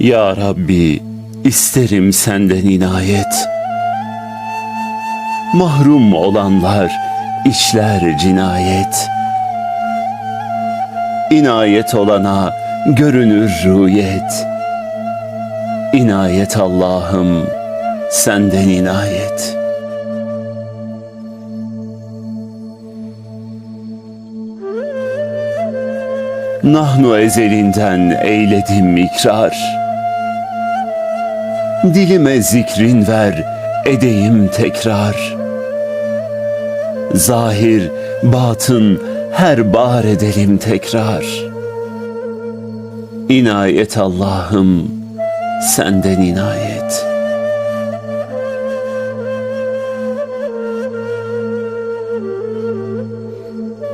Ya Rabbi isterim senden inayet. Mahrum olanlar işler cinayet. İnayet olana görünür rüyet. İnayet Allah'ım senden inayet. Nahnu ezelinden eyledim ikrar. Dilime zikrin ver, edeyim tekrar. Zahir, batın her bar edelim tekrar. İnayet Allah'ım, senden inayet.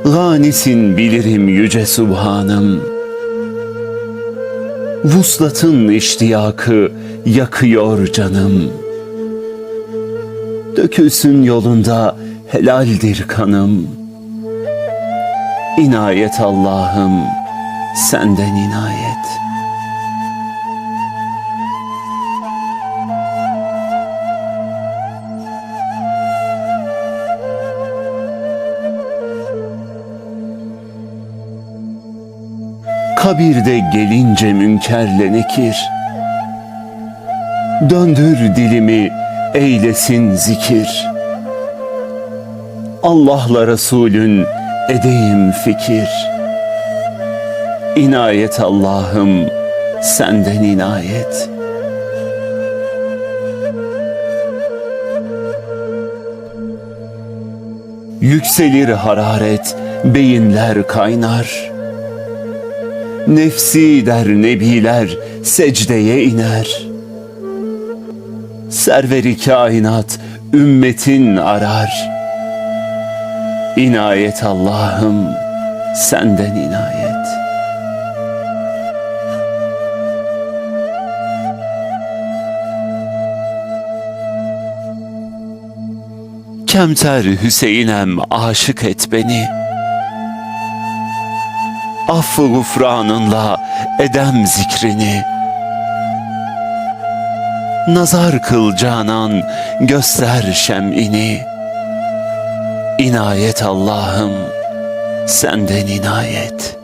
Ganisin bilirim yüce Subhanım. Vuslatın iştiyakı yakıyor canım. Dökülsün yolunda helaldir kanım. İnayet Allah'ım senden inayet. Kabirde gelince münkerle nekir Döndür dilimi eylesin zikir. Allah'la Resulün edeyim fikir. İnayet Allah'ım senden inayet. Yükselir hararet beyinler kaynar Nefsi der nebiler secdeye iner. Serveri kainat ümmetin arar. İnayet Allah'ım senden inayet. Kemter Hüseyin'em aşık et beni. Affı gufranınla edem zikrini. Nazar kıl canan göster şem'ini. İnayet Allah'ım senden inayet.